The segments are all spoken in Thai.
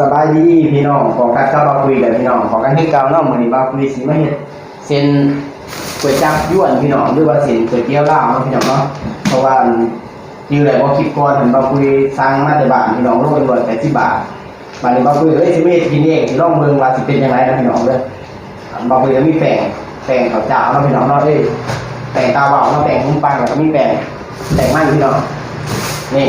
สบายดีพี่น้องของกันก็มาคุยกับพี่น้องของกันที่เก่าเนาะมื้อนี้มาคุยสิมาเฮ็ดเส้นก๋วยจั๊บยวนพี่น้องหรือว่าเส้นก๋วยเตี๋ยวลาวเนาะพี่น้องเนาะเพราะว่าอยู่ไหนบ่คลิปก่อนเห็นมาคุยสั่งมาแต่บ้านพี่น้องโลละร้อยแปดสิบบาทบัดนี้มาคุยเอ้ยสิมาเฮ็ดกินเองสิลองเบิ่งว่าสิเป็นจังไดนะพี่น้องเด้อมาคุยก็มีแป้งแป้งข้าวเจ้าเนาะพี่น้องเนาะเอ้ยแป้งตาเว้าเนาะแป้งขนมปังแล้วก็มีแป้งแป้งมันพี่น้องนี่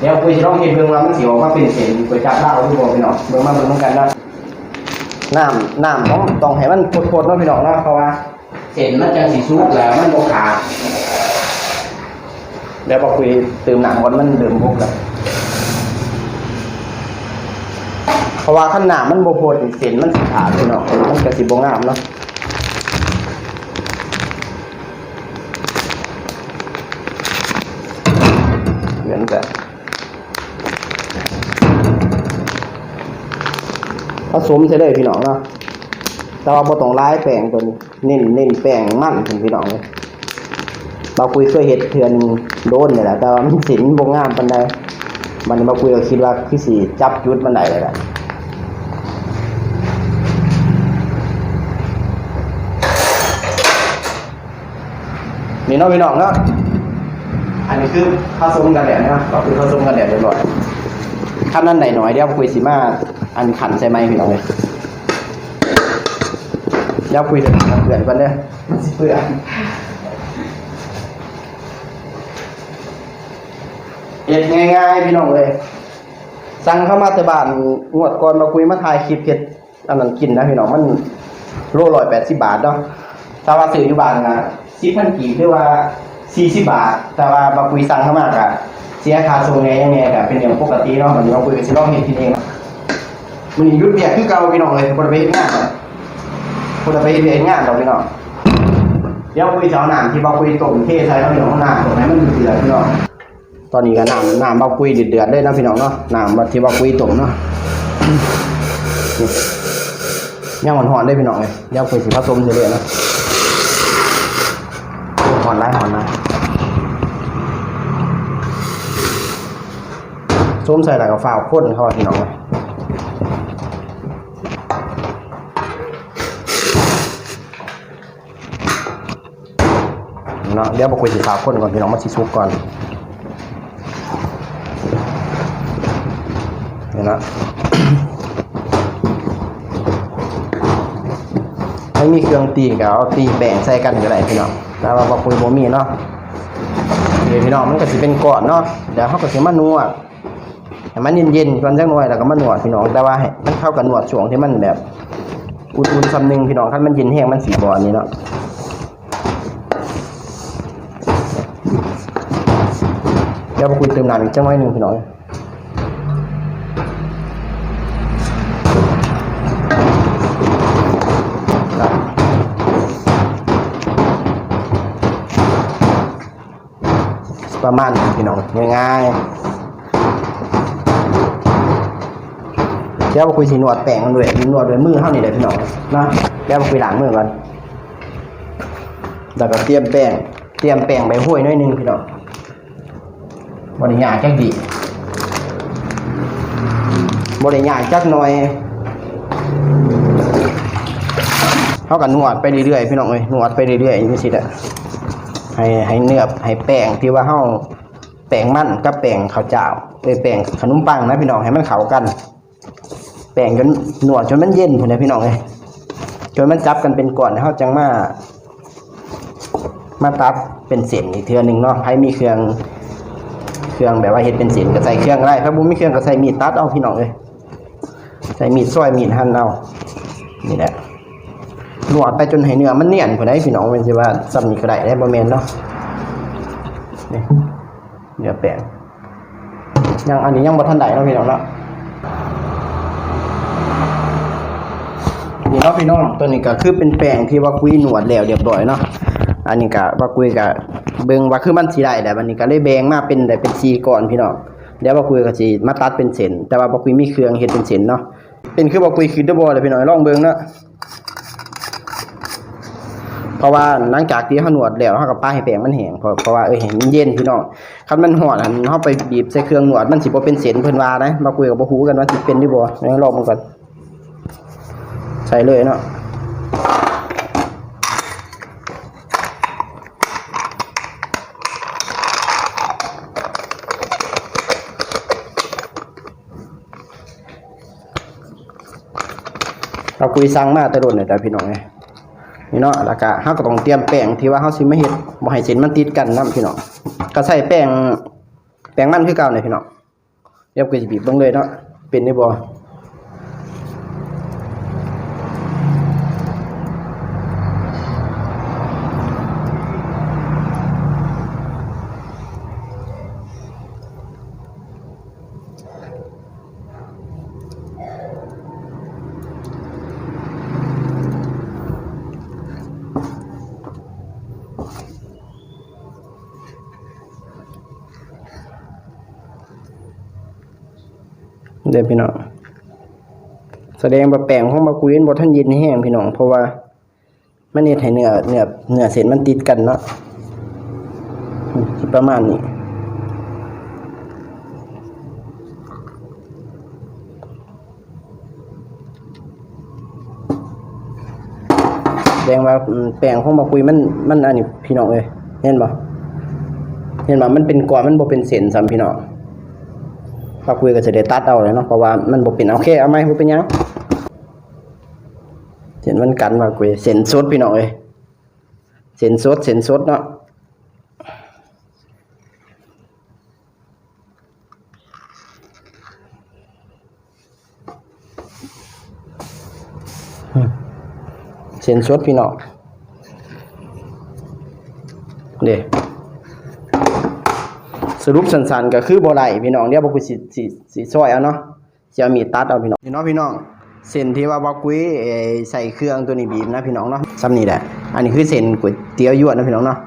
เดี๋ยวคุยจะต้องเห็นเบื้องว่ามันสีออกมาเป็นเส้นก๋วยจั๊บลาวที่บอกพี่น้องเบื้องมาเบื้องเหมือนกันนาะน้ำน้ำต้องต้องให้มันโคตรๆเนาะพี่น้องเนาะเพราะว่าเส้นมันจังสีสุกแล้วมันบ่ขาดเดี๋ยวพอคุยเติมน้ำก่อนมันเดิมพกแล้วเพราะว่าขั้นน้ำมันบ่โพดเส้นมันสิขาดพี่น้องมันก็สิบ่งามเนาะเหมือนกัน สมใช่เลยพี่น้องเนาะแต่ว่าบ่ต้องร้ายแป้งตัวนี้เน้นเน้นแป้งมั่นถึงพี่น้องเลยบาคุยเคยเห็ดเทือนโดนเนี่ยแหละแต่ว่ามันสินบ่งามปานใดมันบาคุยก็คิดว่าคือสิจับจุดมันได้เลยแหละนี่เนาะพี่น้องเนาะอันนี้คือผสมกันแดดนะครับก็คือผสมกันแดดเรียบร้อยขั้นนั้นไหนหน่อยเดี๋ยวคุยสิมา อันขันใช่ไหมพี่น้องเลยเดี๋ยวคุยถึงเพื่อนกันเด้อมันสิเพื่อนเอ็ดง่ายๆพี่น้องเลยสั่งเข้ามาแต่บ้านงวดก่อนมาคุยมาถ่ายคลิปเฮ็ดอันนั้นกินนะพี่น้องมันโลร้อยแปดสิบบาทเนาะถ้าว่าซื้ออยู่บ้านนะสิบพันกีบหรือว่าสี่สิบบาท แต่ว่ามาคุยสั่งเข้ามากะเสียค่าส่งไงยังไงกะเป็นอย่างปกติเนาะมันนี้มาคุยกันสิลองเฮ็ดกินเองเนาะ มันหยุดเบียกคือเก่าพี่น้องเลยบ่ได้ไปเฮ็ดงานเนาะบ่ได้ไปเฮ็ดเวียกเฮ็ดงานดอกพี่น้องเดี๋ยวคุยเจ้าน้ำที่บ่คุยต้มเทใส่น้ำพี่น้องน้ำตรงไหนมันเดือดพี่น้องตอนนี้ก็น้ำน้ำบาคุยเดือดๆเลยนะพี่น้องเนาะน้ำบัดที่บาคุยต้มเนาะย่างหอนๆได้พี่น้องเลยเดี๋ยวคุยสิผสมเฉลี่ยนะหอนไรหอนนะส้มใส่หลายกับฝ้าวข้นเขาพี่น้องเลย เนาะเดี๋ยวบาคุยสิฝ้าวข้นก่อนพี่น้องมาสิซุกก่อนนี่นะไม่มีเครื่องตีก็เอาตีแบ่งใส่กันก็ได้พี่น้องแต่ว่าบ่คุยบ่มีเนาะเดี๋ยวพี่น้องมันก็สิเป็นก้อนเนาะเดี๋ยวเขาก็สิมานวดให้มันเย็นๆก่อนจักหน่อยแล้วก็มานวดพี่น้องแต่ว่าให้มันเข้ากับนวดช่วงที่มันแบบอุ่นๆซำนึงพี่น้องคันมันเย็นแห้งมันสิบ่อันนี้เนาะ เดี๋ยวบ่คุยเติมน้ำอีกจังหน่อยหนึงพี่น้องประมาณนี้พี่น้องง่ายๆเดี๋ยวมาคุยสีนวดแป้งกันด้วยนวดด้วยมือเท่านี้เลยพี่น้องนะเดี๋ยวมาคุยหลังมือก่อนแล้วก็เตรียมแป้งเตรียมแป้งใบห้วยน้อยนึงพี่น้อง บริยากจักดีบริยากจักหน่อยเขากันนวดไปเรื่อยๆพี่น้องเอ้ยนวดไปเรื่อยๆอย่างนี้สิแหละให้ให้เนื้อให้แป้งที่ว่าเฮาแป้งมันกับแป้งข้าวเจ้าเอ้ยแป้งขนมปังนะพี่น้องให้มันเข้ากัน แป้งจนหนวดจนมันเย็นพุ่นนะพี่น้องเอ้ยจนมันจับกันเป็นก้อนเฮาจังมามาตัดเป็นเส้นอีกเทือหนึงเนาะใครมีเครื่อง เครื่องแบบว่าเฮ็ดเป็นเส้นก็ใส่เครื่องได้ถ้าบ่มีเครื่องก็ใส่มีดตัดเอาพี่น้องเอ้ยใส่มีดซอยมีดหั่นเอานี่แหละนวดไปจนให้เนื้อมันเนียนผู้ใดพี่น้องเป็นสิว่าซ้ำนี่ก็ได้ได้บ่แม่นเนาะนี่เนื้อแป้งยังอันนี้ยังบ่ทันได้เนาะพี่น้องเนาะนี่เนาะพี่น้องตัวนี้ก็คือเป็นแป้งที่ว่าคุยหนวดแล้วเรียบร้อยเนาะ อันนี้ก็ว่าคุยก็เบิ่งว่าคือมันสิได้แต่บัดนี้ก็เลยแบ่งมาเป็นได้เป็น4ก้อนพี่น้องเดี๋ยวว่าคุยก็สิมาตัดเป็นเส้นแต่ว่าบ่คุยมีเครื่องเฮ็ดเป็นเส้นเนาะเป็นคือบ่คุยคือด้บ่เลยพี่น้องลองเบิ่งเนาะเพราะว่าหลังจากที่เขาหนวดแล้วเขาก็ป้าให้แป้งมันแห้งเพราะเพราะว่าเออเห็นมันเย็นพี่น้องคันมันหอดหันเฮาไปบีบใส่เครื่องหนวดมันสิบ่เป็นเส้นเพิ่นว่านะมาคุยกับบ่ฮู้กันว่าสิเป็นหรือบ่ลองมันก่อนใส่เลยเนาะ เราคุยสั่งมาแต่โดนเนี่ยแต่พี่น้องไงนี่เนาะแล้วก็เฮาก็ต้องเตรียมแป้งที่ว่าเฮาสิมาเฮ็ดบ่ให้เส้นมันติดกันนํพี่น้องก็ใส่แป้งแป้งมันคือเก่าเนี่ยพี่น้องเดี๋ยวก็สิบีบเบิ่งเลยเนาะเป็นได้บ่ เด้อพี่น้องแสดงว่าแป้งของมะกุยบ่ทันเย็นแห้งพี่น้องเพราะว่ามันเฮ็ดให้เนื้อเนื้อเนื้อเส้นมันติดกันเนาะประมาณนี้แสดงว่าแป้งของมะกุยมันมันอันนี้พี่น้องเอ้ยเห็นบ่เห็นบ่มันเป็นก้อนมันบ่เป็นเส้นซ้ำพี่น้อง มะกุยก็จะได้ตัดเอาเลยเนาะเพราะว่ามันบ่เป็นโอเคเอาไหมบ่เป็นหยังเส้นมันกันมะกุยเส้นสดพี่น้องเอ้ยเส้นสดเส้นสดเนาะอืมเส้นสดพี่น้อง รุปสั้นๆก็คือบ่ได้พี่น้องเดี๋ยวบ่กูสิสิสิซอยเอาเนาะสิเอามีตัดเอาพี่น้องพี่น้องพี่น้องเส้นที่ว่าบ่กุ้ยใส่เครื่องตัวนี้บีบนะพี่น้องเนาะซ้ำนี่แหละอันนี้คือเส้นก๋วยเตี๋ยวยวดนะพี่น้องเนาะ